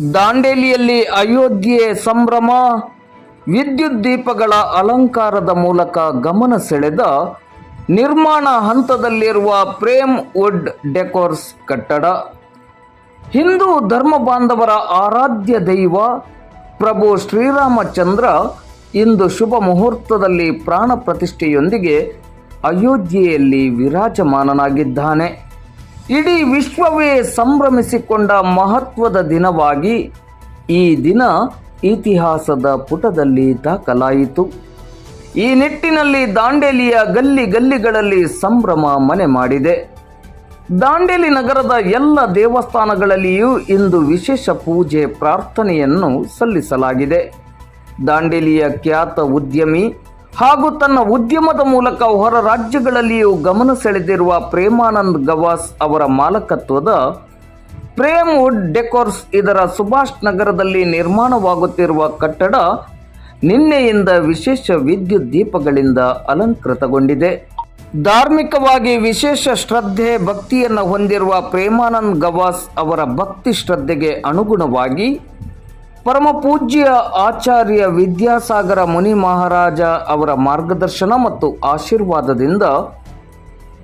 ದಾಂಡೇಲಿಯಲ್ಲಿ ಅಯೋಧ್ಯೆ ಸಂಭ್ರಮ, ವಿದ್ಯುತ್ ದೀಪಗಳ ಅಲಂಕಾರದ ಮೂಲಕ ಗಮನ ಸೆಳೆದ ನಿರ್ಮಾಣ ಹಂತದಲ್ಲಿರುವ ಪ್ರೇಮ್ ವುಡ್ ಡೆಕೋರ್ಸ್ ಕಟ್ಟಡ. ಹಿಂದೂ ಧರ್ಮ ಬಾಂಧವರ ಆರಾಧ್ಯ ದೈವ ಪ್ರಭು ಶ್ರೀರಾಮಚಂದ್ರ ಇಂದು ಶುಭ ಮುಹೂರ್ತದಲ್ಲಿ ಪ್ರಾಣ ಪ್ರತಿಷ್ಠೆಯೊಂದಿಗೆ ಅಯೋಧ್ಯೆಯಲ್ಲಿ ವಿರಾಜಮಾನನಾಗಿದ್ದಾನೆ. ಇಡೀ ವಿಶ್ವವೇ ಸಂಭ್ರಮಿಸಿಕೊಂಡ ಮಹತ್ವದ ದಿನವಾಗಿ ಈ ದಿನ ಇತಿಹಾಸದ ಪುಟದಲ್ಲಿ ದಾಖಲಾಯಿತು. ಈ ನಿಟ್ಟಿನಲ್ಲಿ ದಾಂಡೇಲಿಯ ಗಲ್ಲಿ ಗಲ್ಲಿಗಳಲ್ಲಿ ಸಂಭ್ರಮ ಮನೆ ಮಾಡಿದೆ. ದಾಂಡೇಲಿ ನಗರದ ಎಲ್ಲ ದೇವಸ್ಥಾನಗಳಲ್ಲಿಯೂ ಇಂದು ವಿಶೇಷ ಪೂಜೆ ಪ್ರಾರ್ಥನೆಯನ್ನು ಸಲ್ಲಿಸಲಾಗಿದೆ. ದಾಂಡೇಲಿಯ ಖ್ಯಾತ ಉದ್ಯಮಿ ಹಾಗೂ ತನ್ನ ಉದ್ಯಮದ ಮೂಲಕ ಹೊರ ರಾಜ್ಯಗಳಲ್ಲಿಯೂ ಗಮನ ಸೆಳೆದಿರುವ ಪ್ರೇಮಾನಂದ್ ಗವಾಸ್ ಅವರ ಮಾಲಕತ್ವದ ಪ್ರೇಮ್ ವುಡ್ ಡೆಕೋರ್ಸ್ ಇದರ ಸುಭಾಷ್ ನಗರದಲ್ಲಿ ನಿರ್ಮಾಣವಾಗುತ್ತಿರುವ ಕಟ್ಟಡ ನಿನ್ನೆಯಿಂದ ವಿಶೇಷ ವಿದ್ಯುತ್ ದೀಪಗಳಿಂದ ಅಲಂಕೃತಗೊಂಡಿದೆ. ಧಾರ್ಮಿಕವಾಗಿ ವಿಶೇಷ ಶ್ರದ್ಧೆ ಭಕ್ತಿಯನ್ನು ಹೊಂದಿರುವ ಪ್ರೇಮಾನಂದ್ ಗವಾಸ್ ಅವರ ಭಕ್ತಿ ಶ್ರದ್ಧೆಗೆ ಅನುಗುಣವಾಗಿ ಪರಮ ಪೂಜ್ಯ ಆಚಾರ್ಯ ವಿದ್ಯಾಸಾಗರ ಮುನಿ ಮಹಾರಾಜ ಅವರ ಮಾರ್ಗದರ್ಶನ ಮತ್ತು ಆಶೀರ್ವಾದದಿಂದ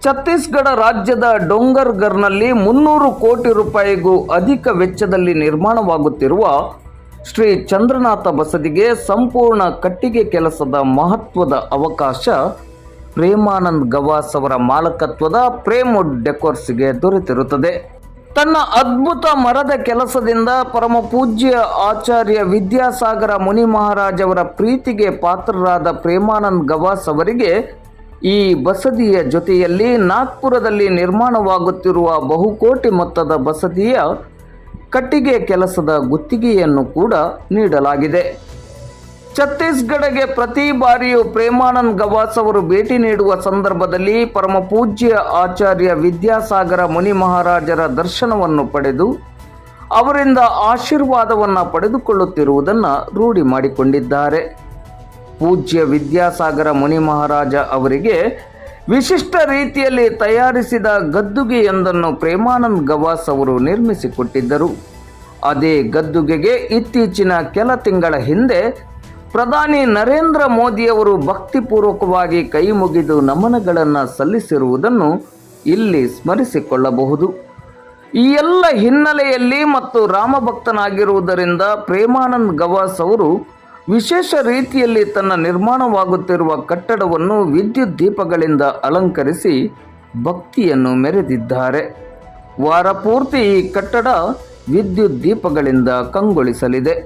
ಛತ್ತೀಸ್ಗಢ ರಾಜ್ಯದ ಡೊಂಗರ್ಗರ್ನಲ್ಲಿ ಮುನ್ನೂರು ಕೋಟಿ ರೂಪಾಯಿಗೂ ಅಧಿಕ ವೆಚ್ಚದಲ್ಲಿ ನಿರ್ಮಾಣವಾಗುತ್ತಿರುವ ಶ್ರೀ ಚಂದ್ರನಾಥ ಬಸದಿಗೆ ಸಂಪೂರ್ಣ ಕಟ್ಟಿಗೆ ಕೆಲಸದ ಮಹತ್ವದ ಅವಕಾಶ ಪ್ರೇಮಾನಂದ್ ಗವಾಸ್ ಅವರ ಮಾಲಕತ್ವದ ಪ್ರೇಮ್ವುಡ್ ಡೆಕೋರ್ಸ್ಗೆ ದೊರೆತಿರುತ್ತದೆ. ತನ್ನ ಅದ್ಭುತ ಮರದ ಕೆಲಸದಿಂದ ಪರಮ ಪೂಜ್ಯ ಆಚಾರ್ಯ ವಿದ್ಯಾಸಾಗರ ಮುನಿ ಮಹಾರಾಜ್ ಅವರ ಪ್ರೀತಿಗೆ ಪಾತ್ರರಾದ ಪ್ರೇಮಾನಂದ್ ಗವಾಸ್ ಅವರಿಗೆ ಈ ಬಸದಿಯ ಜೊತೆಯಲ್ಲಿ ನಾಗ್ಪುರದಲ್ಲಿ ನಿರ್ಮಾಣವಾಗುತ್ತಿರುವ ಬಹುಕೋಟಿ ಮೊತ್ತದ ಬಸದಿಯ ಕಟ್ಟಿಗೆ ಕೆಲಸದ ಗುತ್ತಿಗೆಯನ್ನು ಕೂಡ ನೀಡಲಾಗಿದೆ. ಛತ್ತೀಸ್ಗಢಗೆ ಪ್ರತಿ ಬಾರಿಯೂ ಪ್ರೇಮಾನಂದ್ ಗವಾಸ್ ಅವರು ಭೇಟಿ ನೀಡುವ ಸಂದರ್ಭದಲ್ಲಿ ಪರಮ ಪೂಜ್ಯ ಆಚಾರ್ಯ ವಿದ್ಯಾಸಾಗರ ಮುನಿ ಮಹಾರಾಜರ ದರ್ಶನವನ್ನು ಪಡೆದು, ಅವರಿಂದ ಆಶೀರ್ವಾದವನ್ನು ಪಡೆದುಕೊಳ್ಳುತ್ತಿರುವುದನ್ನು ರೂಢಿ ಮಾಡಿಕೊಂಡಿದ್ದಾರೆ. ಪೂಜ್ಯ ವಿದ್ಯಾಸಾಗರ ಮುನಿ ಮಹಾರಾಜ ಅವರಿಗೆ ವಿಶಿಷ್ಟ ರೀತಿಯಲ್ಲಿ ತಯಾರಿಸಿದ ಗದ್ದುಗೆಯೊಂದನ್ನು ಪ್ರೇಮಾನಂದ್ ಗವಾಸ್ ಅವರು ನಿರ್ಮಿಸಿಕೊಟ್ಟಿದ್ದರು. ಅದೇ ಗದ್ದುಗೆಗೆ ಇತ್ತೀಚಿನ ಕೆಲ ತಿಂಗಳ ಹಿಂದೆ ಪ್ರಧಾನಿ ನರೇಂದ್ರ ಮೋದಿಯವರು ಭಕ್ತಿಪೂರ್ವಕವಾಗಿ ಕೈ ಮುಗಿದು ನಮನಗಳನ್ನು ಸಲ್ಲಿಸಿರುವುದನ್ನು ಇಲ್ಲಿ ಸ್ಮರಿಸಿಕೊಳ್ಳಬಹುದು. ಈ ಎಲ್ಲ ಹಿನ್ನೆಲೆಯಲ್ಲಿ ಮತ್ತು ರಾಮಭಕ್ತನಾಗಿರುವುದರಿಂದ ಪ್ರೇಮಾನಂದ್ ಗವಾಸ್ ಅವರು ವಿಶೇಷ ರೀತಿಯಲ್ಲಿ ತನ್ನ ನಿರ್ಮಾಣವಾಗುತ್ತಿರುವ ಕಟ್ಟಡವನ್ನು ವಿದ್ಯುತ್ ದೀಪಗಳಿಂದ ಅಲಂಕರಿಸಿ ಭಕ್ತಿಯನ್ನು ಮೆರೆದಿದ್ದಾರೆ. ವಾರ ಪೂರ್ತಿ ಈ ಕಟ್ಟಡ ವಿದ್ಯುತ್ ದೀಪಗಳಿಂದ ಕಂಗೊಳಿಸಲಿದೆ.